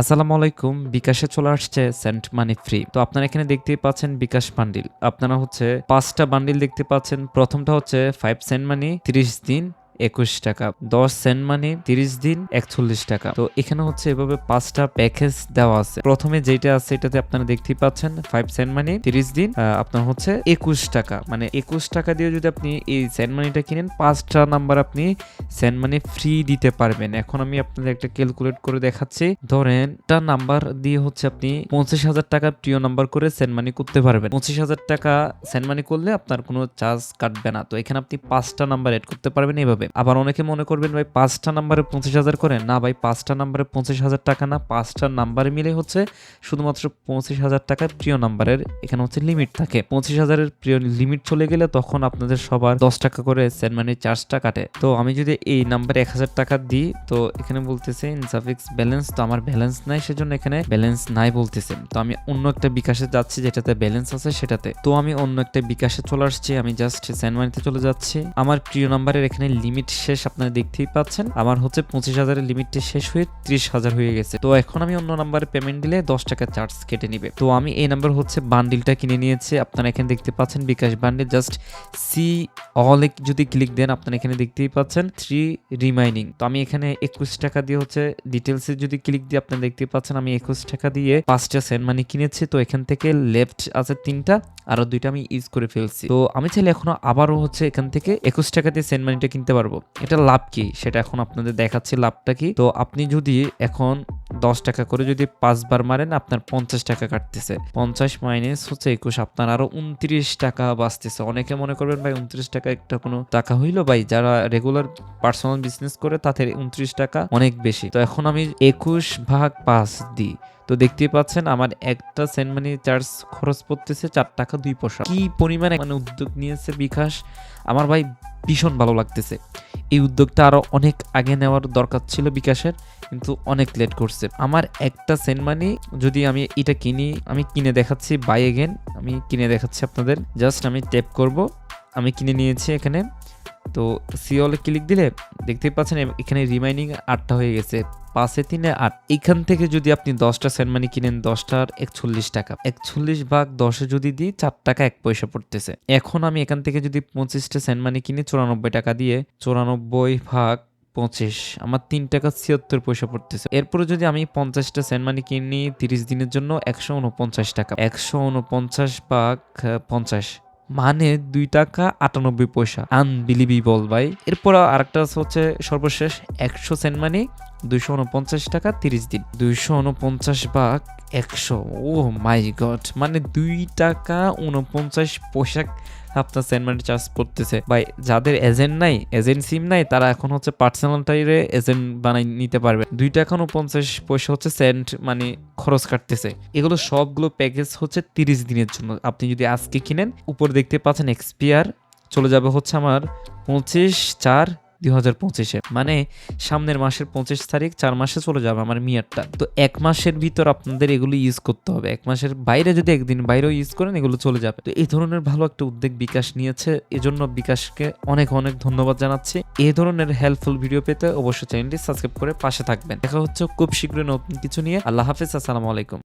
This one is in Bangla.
আসসালামু আলাইকুম, বিকাশে চলে আসছে সেন্ট মানি ফ্রি তো আপনারা এখানে দেখতে পাচ্ছেন বিকাশ বান্ডিল। আপনারা হচ্ছে পাঁচটা বান্ডিল দেখতে পাচ্ছেন। প্রথমটা হচ্ছে ফাইভ সেন্ট মানি, তিরিশ দিন। একুশ টাকা। দশ সেন্ট মানি, তিরিশ দিন, একচল্লিশ টাকা। তো এখানে হচ্ছে এভাবে পাঁচটা প্যাকেজ দেওয়া আছে। প্রথমে যেটা আছে এটাতে আপনারা দেখতেই পাচ্ছেন ফাইভ সেন্ট মানি তিরিশ দিন আপনার হচ্ছে একুশ টাকা। মানে একুশ টাকা দিয়ে যদি আপনি এই সেন্ট মানিটা কিনেন, পাঁচটা নাম্বার আপনি সেন্ট মানি ফ্রি দিতে পারবেন। এখন আমি আপনাদের একটা ক্যালকুলেট করে দেখাচ্ছি। ধরেন, একটা নাম্বার দিয়ে হচ্ছে আপনি পঁচিশ হাজার টাকা প্রিয় নাম্বার করে সেন্ট মানি করতে পারবেন। পঁচিশ হাজার টাকা সেন্ট মানি করলে আপনার কোনো চার্জ কাটবে না। তো এখানে আপনি পাঁচটা নাম্বার এড করতে পারবেন এইভাবে আবার অনেকে মনে করবেন, ভাই, পাঁচটা নাম্বারে পঁচিশ হাজার করে? না, ভাই, পাঁচটা নাম্বারে পঁচিশ হাজার টাকা না, পাঁচটা নাম্বারে মিলে হচ্ছে শুধুমাত্র পঁচিশ হাজার টাকার প্রিয় নাম্বারের এখানে হচ্ছে লিমিট থাকে। পঁচিশ হাজারের প্রিয় লিমিট চলে গেলে তখন আপনাদের সবার দশ টাকা করে সেন্ট মানি চার্জটা কাটে। তো আমি যদি এই নাম্বারে এক হাজার টাকা দিই, তো এখানে বলতেছে, ইনসাফিক্স ব্যালেন্স তো আমার ব্যালেন্স নাই সেজন্য এখানে ব্যালেন্স নাই বলতেছে। তো আমি অন্য একটা বিকাশে যাচ্ছি যেটাতে ব্যালেন্স আছে সেটাতে। তো আমি অন্য একটা বিকাশে চলে আসছি, আমি জাস্ট সেন্ট মানিতে চলে যাচ্ছি। আমার প্রিয় নাম্বারের এখানে লিমিট শেষ আপনারা দেখতেই পাচ্ছেন। আমার হচ্ছে পঁচিশ হাজারের লিমিটটা শেষ হয়ে ত্রিশ হাজার হয়ে গেছে। তো এখন আমি অন্য নাম্বারে পেমেন্ট দিলে দশ টাকা চার্জ কেটে নিবে। তো আমি এই নাম্বার হচ্ছে বান্ডিলটা কিনে নিয়েছি। আপনারা এখানে দেখতে পাচ্ছেন bKash bundle just see all যদি ক্লিক দেন আপনারা এখানে দেখতেই পাচ্ছেন থ্রি রিমাইনিং তো আমি এখানে একুশ টাকা দিয়ে হচ্ছে ডিটেলসে যদি ক্লিক দিয়ে আপনারা দেখতেই পাচ্ছেন আমি একুশ টাকা দিয়ে পাঁচটা সেন্ট মানি কিনেছি। তো এখান থেকে লেফট আছে তিনটা। আরও দুইটা আমি ইউজ করে ফেলছি। তো আমি চাইলে এখনও আবারও হচ্ছে এখান থেকে একুশ টাকা দিয়ে সেন্ট মানিটা কিনতে পারব। এটা লাভ কি? সেটা এখন আপনাদের দেখাচ্ছি লাভটা কি? তো আপনি যদি এখন দশ টাকা করে যদি পাঁচবার মারেন, আপনার পঞ্চাশ টাকা কাটতেছে। পঞ্চাশ মাইনাস হচ্ছে একুশ, আপনার আরও উনত্রিশ টাকা বাঁচতেছে। অনেকে মনে করবেন, ভাই, উনত্রিশ টাকা একটা কোনো টাকা হইল? ভাই, যারা রেগুলার পার্সোনাল বিজনেস করে, তাদের উনত্রিশ টাকা অনেক বেশি। তো এখন আমি একুশ ভাগ পাঁচ দিই। তো দেখতেই পাচ্ছেন আমার একটা সেন্ট মানি চার্জ খরচ পড়তেছে চার টাকা দুই পয়সা। কি পরিমাণে মানে উদ্যোগ নিয়েছে বিকাশ? আমার ভাই ভীষণ ভালো লাগতেছে। এই উদ্যোগটা আরও অনেক আগে নেওয়ার দরকার ছিল বিকাশের, কিন্তু অনেক লেট করছে। আমার একটা সেন্ট মানি যদি আমি এটা কিনি, আমি কিনে দেখাচ্ছি বাই এগেন আমি কিনে দেখাচ্ছি আপনাদের। জাস্ট আমি ট্যাপ করব, আমি কিনে নিয়েছি এখানে। তো সিওলে ক্লিক দিলে দেখতেই পাচ্ছেন এখানে রিমাইনিং আটটা হয়ে গেছে। পাঁচে তিনে আট এখান থেকে যদি আপনি দশটা সেন্ট মানি কিনেন, দশটার একচল্লিশ টাকা। একচল্লিশ ভাগ দশে যদি দিই, চার টাকা এক পয়সা পড়তেছে। এখন আমি এখান থেকে যদি পঁচিশটা সেন্ট মানি কিনি, চুরানব্বই টাকা দিয়ে, চুরানব্বই ভাগ পঁচিশ, আমার তিন টাকা ছিয়াত্তর পয়সা পড়তেছে। এরপরে যদি আমি পঞ্চাশটা সেন্ট মানি কিনি, তিরিশ দিনের জন্য একশো উনপঞ্চাশ টাকা। একশো উনপঞ্চাশ ভাগ পঞ্চাশ মানে দুই টাকা আটানব্বই পয়সা। আনবিলিভিবল ভাই। এরপর আরেকটা হচ্ছে সর্বশেষ, একশো সেন্ট মানি দুইশো উনপঞ্চাশ টাকা তিরিশ দিন। দুইশো উনপঞ্চাশ ভাগ একশো। ও মাই গড মানে দুই টাকা উনপঞ্চাশ পয়সা আপনার সেন্ট মানি চার্জ পড়তেছে ভাই, যাদের এজেন্ট নাই এজেন্ট সিম নাই, তারা এখন হচ্ছে পার্সোনাল টাইরে এজেন্ট বানাই নিতে পারবে। দুই টাকা উনপঞ্চাশ পয়সা হচ্ছে সেন্ট মানে খরচ কাটতেছে। এগুলো সবগুলো প্যাকেজ হচ্ছে তিরিশ দিনের জন্য। আপনি যদি আজকে কিনেন, উপর দেখতে পাচ্ছেন এক্সপিয়ার চলে যাবে হচ্ছে আমার পঁচিশ চার দুই হাজার পঁচিশে। মানে সামনের মাসের পঁচিশ তারিখ, চার মাসে চলে যাবে আমার মিয়ারটা। তো এক মাসের ভিতর আপনাদের এগুলো ইউজ করতে হবে। এক মাসের বাইরে যদি একদিন বাইরেও ইউজ করেন, এগুলো চলে যাবে। তো এই ধরনের ভালো একটা উদ্যোগ বিকাশ নিয়েছে। এজন্য বিকাশকে অনেক অনেক ধন্যবাদ জানাচ্ছি। এই ধরনের হেল্পফুল ভিডিও পেতে অবশ্যই চ্যানেলটি সাবস্ক্রাইব করে পাশে থাকবেন। দেখা হচ্ছে খুব শীঘ্রই নতুন কিছু নিয়ে। আল্লাহ হাফিজ, আসসালামু আলাইকুম।